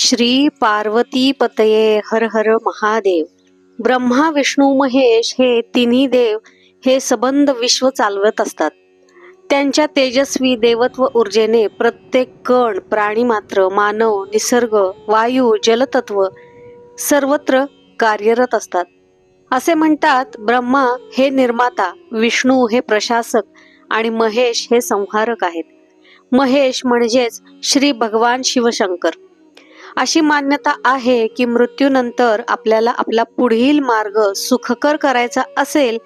श्री पार्वती पतये हर हर महादेव. ब्रह्मा विष्णू महेश हे तिन्ही देव हे सबंध विश्व चालवत असतात. त्यांच्या तेजस्वी देवत्व ऊर्जेने प्रत्येक कण प्राणी मात्र मानव निसर्ग वायू जलतत्व सर्वत्र कार्यरत असतात. असे म्हणतात ब्रह्मा हे निर्माता विष्णू हे प्रशासक आणि महेश हे संहारक आहेत. महेश म्हणजेच श्री भगवान शिवशंकर. अशी मान्यता आहे की मृत्यूनंतर आपल्याला आपला पुढील मार्ग सुखकर करायचा असेल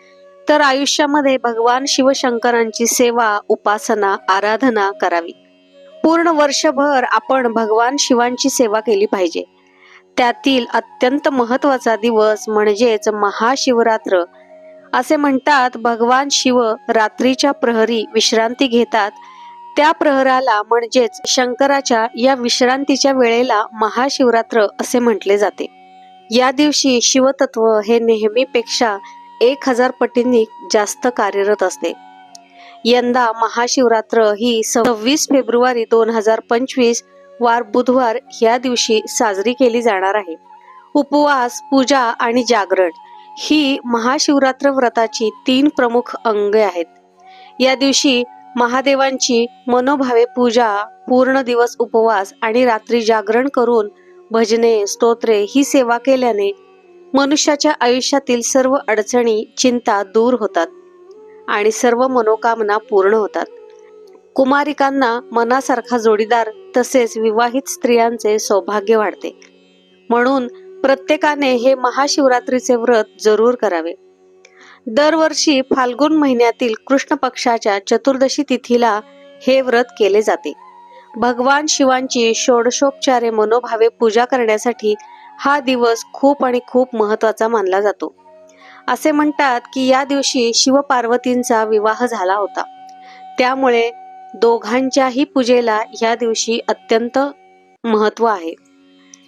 तर आयुष्यामध्ये भगवान शिवशंकरांची सेवा उपासना आराधना करावी. पूर्ण वर्षभर आपण भगवान शिवांची सेवा केली पाहिजे. त्यातील अत्यंत महत्त्वाचा दिवस म्हणजेच महाशिवरात्र. असे म्हणतात भगवान शिव रात्रीच्या प्रहरी विश्रांती घेतात त्या प्रहराला म्हणजेच शंकराच्या या विश्रांतीच्या वेळेला महाशिवरात्र असे म्हटले जाते. या दिवशी शिवतत्व हे नेहमीपेक्षा एक हजार पटींनी जास्त कार्यरत असते. यंदा महाशिवरात्र ही सव्वीस फेब्रुवारी दोन हजार पंचवीस वार बुधवार या दिवशी साजरी केली जाणार आहे. उपवास पूजा आणि जागरण ही महाशिवरात्र व्रताची तीन प्रमुख अंगे आहेत. या दिवशी महादेवांची मनोभावे पूजा पूर्ण दिवस उपवास आणि रात्री जागरण करून भजने स्तोत्रे ही सेवा केल्याने मनुष्याच्या आयुष्यातील सर्व अडचणी चिंता दूर होतात आणि सर्व मनोकामना पूर्ण होतात. कुमारिकांना मनासारखा जोडीदार तसेच विवाहित स्त्रियांचे सौभाग्य वाढते. म्हणून प्रत्येकाने हे महाशिवरात्रीचे व्रत जरूर करावे. दरवर्षी फाल्गुन महिन्यातील कृष्ण पक्षाच्या चतुर्दशी तिथीला हे व्रत केले जाते. भगवान शिवांची षोडशोपचारे मनोभावे पूजा करण्यासाठी हा दिवस खूप आणि खूप महत्त्वाचा मानला जातो. असे म्हणतात की या दिवशी शिवपार्वतींचा विवाह झाला होता. त्यामुळे दोघांच्याही पूजेला या दिवशी अत्यंत महत्त्व आहे.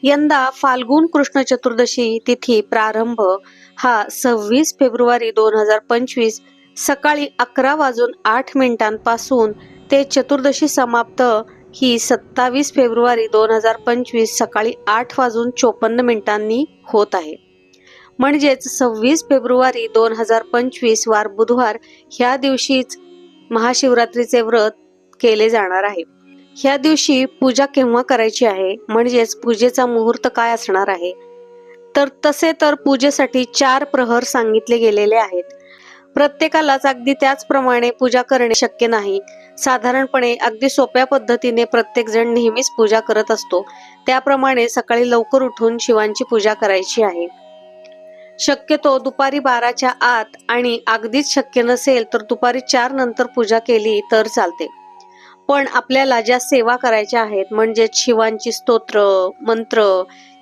यंदा फाल्गुन कृष्ण चतुर्दशी तिथी प्रारंभ हा सव्वीस फेब्रुवारी दोन हजार पंचवीस सकाळी अकरा वाजून आठ मिनिटांपासून ते चतुर्दशी समाप्त. ही सत्तावीस फेब्रुवारी दोन हजार पंचवीस सकाळी आठ वाजून चोपन्न मिनिटांनी होत आहे. म्हणजेच सव्वीस फेब्रुवारी दोन हजार पंचवीस वार बुधवार ह्या दिवशीच महाशिवरात्रीचे व्रत केले जाणार आहे. ह्या दिवशी पूजा केव्हा करायची आहे? म्हणजेच पूजेचा मुहूर्त काय असणार आहे? तर तसे तर पूजेसाठी चार प्रहर सांगितले गेलेले आहेत. प्रत्येकालाच अगदी त्याचप्रमाणे पूजा करणे शक्य नाही. साधारणपणे अगदी सोप्या पद्धतीने प्रत्येक जण नेहमीच पूजा करत असतो. त्याप्रमाणे सकाळी लवकर उठून शिवांची पूजा करायची आहे. शक्यतो दुपारी बाराच्या आत आणि अगदीच शक्य नसेल तर दुपारी चार नंतर पूजा केली तर चालते. पण आपल्याला ज्या सेवा करायच्या आहेत म्हणजे शिवांची स्तोत्र मंत्र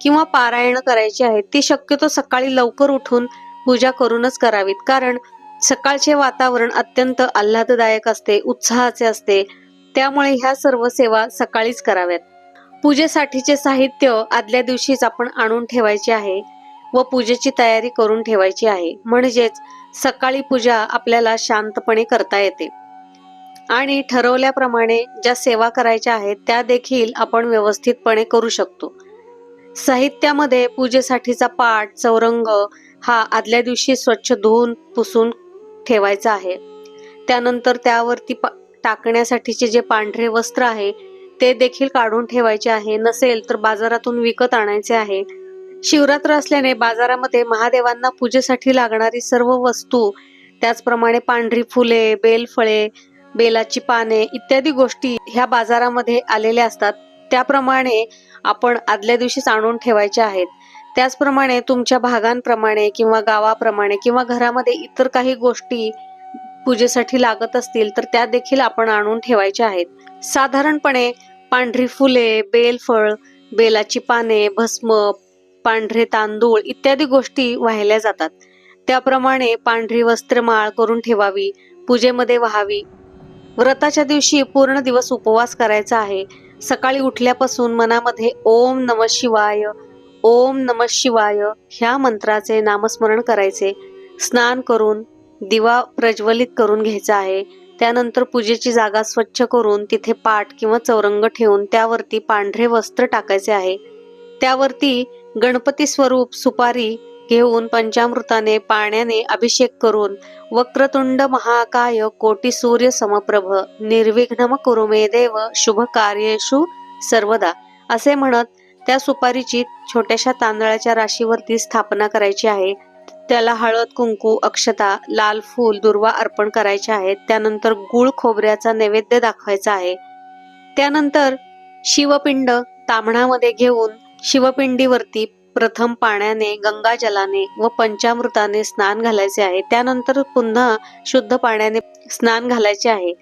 किंवा पारायण करायची आहेत ती शक्यतो सकाळी लवकर उठून पूजा करूनच करावीत. कारण सकाळचे वातावरण अत्यंत आल्हाददायक असते उत्साहाचे असते. त्यामुळे ह्या सर्व सेवा सकाळीच कराव्यात. पूजेसाठीचे साहित्य आदल्या दिवशीच आपण आणून ठेवायचे आहे व पूजेची तयारी करून ठेवायची आहे. म्हणजेच सकाळी पूजा आपल्याला शांतपणे करता येते. आणि ठरवल्याप्रमाणे ज्या सेवा करायच्या आहेत त्या देखील आपण व्यवस्थितपणे करू शकतो. साहित्यामध्ये पूजेसाठीचा पाठ चौरंग हा आदल्या दिवशी स्वच्छ धुवून पुसून ठेवायचा आहे. त्यानंतर त्यावरती टाकण्यासाठीचे जे पांढरे वस्त्र आहे ते देखील काढून ठेवायचे आहे. नसेल तर बाजारातून विकत आणायचे आहे. शिवरात्र असल्याने बाजारामध्ये महादेवांना पूजेसाठी लागणारी सर्व वस्तू त्याचप्रमाणे पांढरी फुले बेलफळे बेलाची पाने इत्यादी गोष्टी ह्या बाजारामध्ये आलेल्या असतात. त्याप्रमाणे आपण आदल्या दिवशीच आणून ठेवायच्या आहेत. त्याचप्रमाणे तुमच्या भागांप्रमाणे किंवा गावाप्रमाणे किंवा घरामध्ये इतर काही गोष्टी पूजेसाठी लागत असतील तर त्या देखील आपण आणून ठेवायच्या आहेत. साधारणपणे पांढरी फुले बेलफळ बेलाची पाने भस्म पांढरे तांदूळ इत्यादी गोष्टी वाहिल्या जातात. त्याप्रमाणे पांढरी वस्त्रमाळ करून ठेवावी पूजेमध्ये व्हावी. व्रताच्या दिवशी पूर्ण दिवस उपवास करायचा आहे. सकाळी उठल्यापासून मनामध्ये ओम नम शिवाय ओम नम शिवाय ह्या मंत्राचे नामस्मरण करायचे. स्नान करून दिवा प्रज्वलित करून घ्यायचा आहे. त्यानंतर पूजेची जागा स्वच्छ करून तिथे पाट किंवा चौरंग ठेवून त्यावरती पांढरे वस्त्र टाकायचे आहे. त्यावरती गणपती स्वरूप सुपारी घेऊन पंचामृताने पाण्याने अभिषेक करून वक्रतुंड महाकाय कोटी सूर्य समप्रभ निर्विघ्नम कुरु मे देव शुभ कार्येशु सर्वदा. असे म्हणत त्या सुपारीची छोट्याशा तांदळाच्या राशीवरती स्थापना करायची आहे. त्याला हळद कुंकू अक्षता लाल फूल दुर्वा अर्पण करायचे आहेत. त्यानंतर गुळ खोबऱ्याचा नैवेद्य दाखवायचा आहे. त्यानंतर शिवपिंड ताम्हणामध्ये घेऊन शिवपिंडीवरती प्रथम पाण्याने गंगाजलाने व पंचामृताने स्नान घालायचे आहे. त्यानंतर पुन्हा शुद्ध पाण्याने स्नान घालायचे आहे.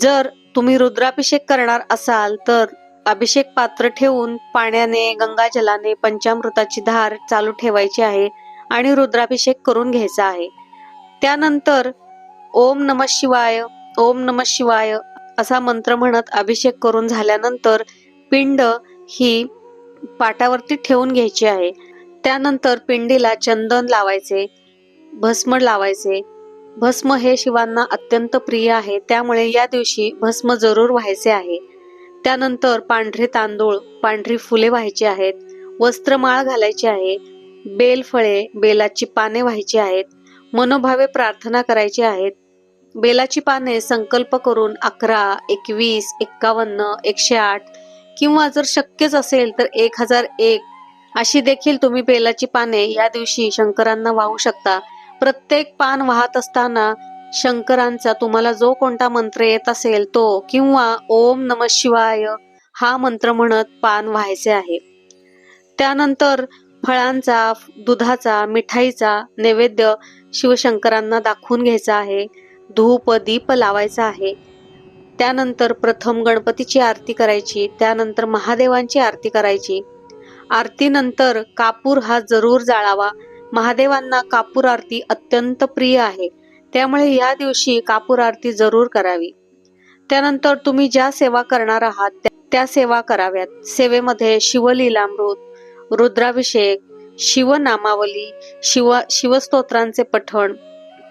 जर तुम्ही रुद्राभिषेक करणार असाल तर अभिषेक पात्र ठेवून पाण्याने गंगाजलाने पंचामृताची धार चालू ठेवायची आहे आणि रुद्राभिषेक करून घ्यायचा आहे. त्यानंतर ओम नम शिवाय ओम नम शिवाय असा मंत्र म्हणत अभिषेक करून झाल्यानंतर पिंड ही पाटावरती ठेवून घ्यायची आहे. त्यानंतर पिंडीला चंदन लावायचे भस्म लावायचे. भस्म हे शिवांना अत्यंत प्रिय आहे त्यामुळे या दिवशी भस्म जरूर व्हायचे आहे. त्यानंतर पांढरे तांदूळ पांढरी फुले व्हायची आहेत वस्त्रमाळ घालायची आहे बेल फळे बेलाची पाने व्हायची आहेत मनोभावे प्रार्थना करायची आहेत. बेलाची पाने संकल्प करून अकरा एकवीस एक्कावन्न एकशे आठ किंवा जर शक्यच असेल तर एक हजार एक अशी देखील तुम्ही बेलाची पाने या दिवशी शंकरांना वाहू शकता. प्रत्येक पान वाहत असताना शंकरांचा तुम्हाला जो कोणता मंत्र येत असेल तो किंवा ओम नम शिवाय हा मंत्र म्हणत पान व्हायचे आहे. त्यानंतर फळांचा दुधाचा मिठाईचा नैवेद्य शिवशंकरांना दाखवून घ्यायचा आहे. धूप दीप लावायचा आहे. त्यानंतर प्रथम गणपतीची आरती करायची त्यानंतर महादेवांची आरती करायची. आरतीनंतर कापूर हा जरूर जाळावा. महादेवांना कापूर आरती अत्यंत प्रिय आहे. त्यामुळे या दिवशी कापूर आरती जरूर करावी. त्यानंतर तुम्ही ज्या सेवा करणार आहात त्या- सेवा कराव्यात. सेवेमध्ये शिवलीलामृत रुद्राभिषेक शिवनामावली शिव शिवस्तोत्रांचे पठण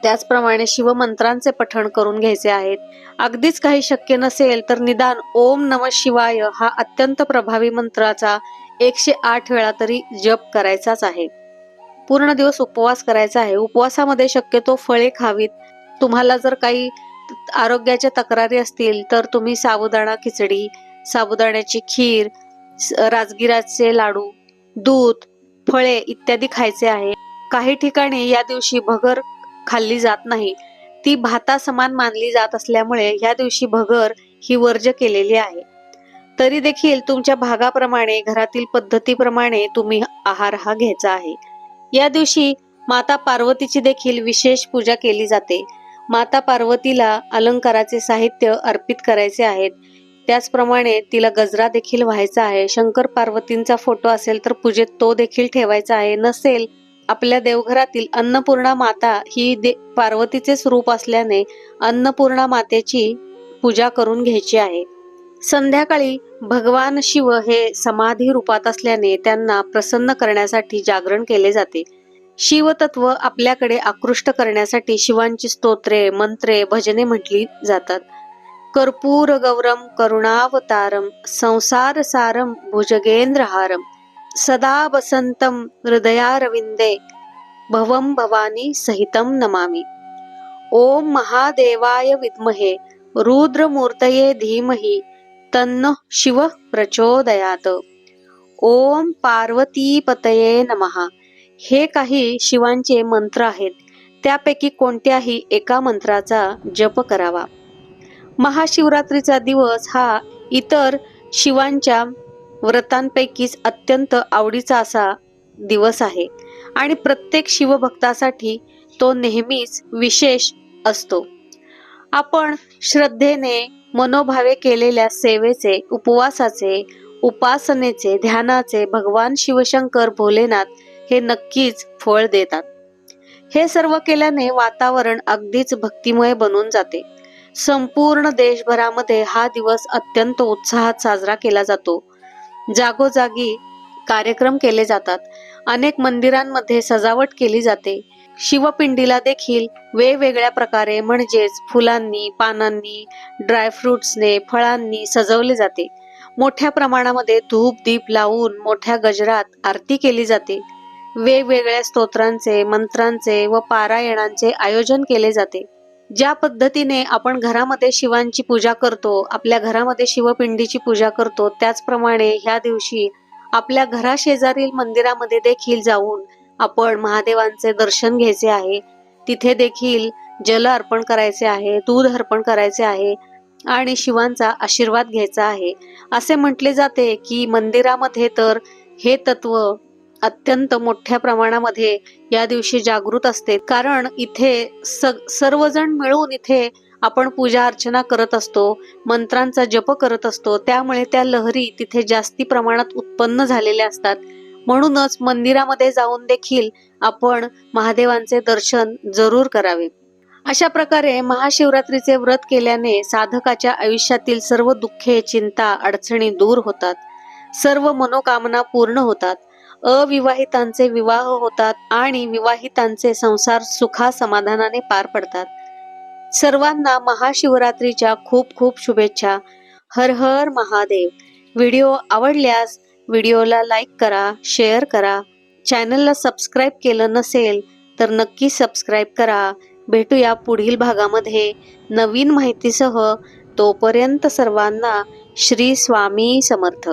त्याचप्रमाणे शिवमंत्रांचे पठण करून घ्यायचे आहेत. अगदीच काही शक्य नसेल तर निदान ओम नम शिवाय हा अत्यंत प्रभावी मंत्राचा एकशे आठ वेळा तरी जप करायचाच आहे. पूर्ण दिवस उपवास करायचा आहे. उपवासामध्ये शक्यतो फळे खावीत. तुम्हाला जर काही आरोग्याच्या तक्रारी असतील तर तुम्ही साबुदाणा खिचडी साबुदाण्याची खीर स- राजगिराचे लाडू दूध फळे इत्यादी खायचे आहे. काही ठिकाणी या दिवशी भगर खाल्ली जात नाही. ती भाता समान मानली जात असल्यामुळे या दिवशी भगर ही वर्ज केलेली आहे. तरी देखील तुमच्या भागाप्रमाणे घरातील पद्धतीप्रमाणे तुम्ही आहार हा घ्यायचा आहे. या दिवशी माता पार्वतीची देखील विशेष पूजा केली जाते. माता पार्वतीला अलंकाराचे साहित्य अर्पित करायचे आहेत. त्याचप्रमाणे तिला गजरा देखील व्हायचा आहे. शंकर पार्वतींचा फोटो असेल तर पूजेत तो देखील ठेवायचा आहे. नसेल आपल्या देवघरातील अन्नपूर्णा माता ही दे पार्वतीचे स्वरूप असल्याने अन्नपूर्णा मातेची पूजा करून घ्यायची आहे. संध्याकाळी भगवान शिव हे समाधी रूपात असल्याने त्यांना प्रसन्न करण्यासाठी जागरण केले जाते. शिवतत्व आपल्याकडे आकृष्ट करण्यासाठी शिवांची स्तोत्रे मंत्रे भजने म्हटली जातात. कर्पूर गौरम करुणावतारम संसार सारम भुजगेंद्रहारम. सदा वसंतम हृदयारविंदे भवम भवानी सहितम नमामि। ओम महादेवाय विद्महे रुद्रमूर्तये धीमहि तन्न शिव प्रचोदयात। ओम पार्वतीपतये नमः। हे काही शिवांचे मंत्र आहेत त्यापैकी कोणत्याही एका मंत्राचा जप करावा। महाशिवरात्रीचा दिवस हा इतर शिवांच्या व्रतांपैकीच अत्यंत आवडीचा असा दिवस आहे. आणि प्रत्येक शिवभक्तासाठी तो नेहमीच विशेष असतो. आपण श्रद्धेने मनोभावे केलेल्या सेवेचे उपवासाचे उपासनेचे ध्यानाचे भगवान शिवशंकर भोलेनाथ हे नक्कीच फळ देतात. हे सर्व केल्याने वातावरण अगदीच भक्तिमय बनून जाते. संपूर्ण देशभरामध्ये हा दिवस अत्यंत उत्साहात साजरा केला जातो. जागोजागी कार्यक्रम केले जातात. अनेक मंदिरांमध्ये सजावट केली जाते. शिवपिंडीला देखील वेगवेगळ्या प्रकारे म्हणजेच फुलांनी पानांनी ड्रायफ्रुट्सने फळांनी सजवले जाते. मोठ्या प्रमाणामध्ये धूप दीप लावून मोठ्या गजरात आरती केली जाते. वेगवेगळ्या स्तोत्रांचे मंत्रांचे व पारायणांचे आयोजन केले जाते. ज्या पद्धतीने आपण घरामध्ये शिवांची पूजा करतो आपल्या घरामध्ये शिवपिंडीची पूजा करतो त्याचप्रमाणे ह्या दिवशी आपल्या घराशेजारील मंदिरामध्ये देखील जाऊन आपण महादेवांचे दर्शन घ्यायचे आहे. तिथे देखील जल अर्पण करायचे आहे दूध अर्पण करायचे आहे आणि शिवांचा आशीर्वाद घ्यायचा आहे. असे म्हटले जाते की मंदिरामध्ये तर हे तत्व अत्यंत मोठ्या प्रमाणामध्ये या दिवशी जागृत असते. कारण इथे सग सर्वजण मिळून इथे आपण पूजा अर्चना करत असतो मंत्रांचा जप करत असतो. त्यामुळे त्या लहरी तिथे जास्ती प्रमाणात उत्पन्न झालेल्या असतात. म्हणूनच मंदिरामध्ये जाऊन देखील आपण महादेवांचे दर्शन जरूर करावे. अशा प्रकारे महाशिवरात्रीचे व्रत केल्याने साधकाच्या आयुष्यातील सर्व दुःखे चिंता अडचणी दूर होतात. सर्व मनोकामना पूर्ण होतात. अविवाहितांचे विवाह होतात आणि विवाहितांचे संसार सुखा समाधानाने पार पडतात. सर्वांना महाशिवरात्रीच्या खूप खूप शुभेच्छा. हर हर महादेव. व्हिडिओ आवडल्यास व्हिडिओला लाईक करा शेअर करा. चॅनलला सबस्क्राईब केलं नसेल तर नक्की सबस्क्राईब करा. भेटूया पुढील भागामध्ये नवीन माहितीसह. तोपर्यंत सर्वांना श्री स्वामी समर्थ.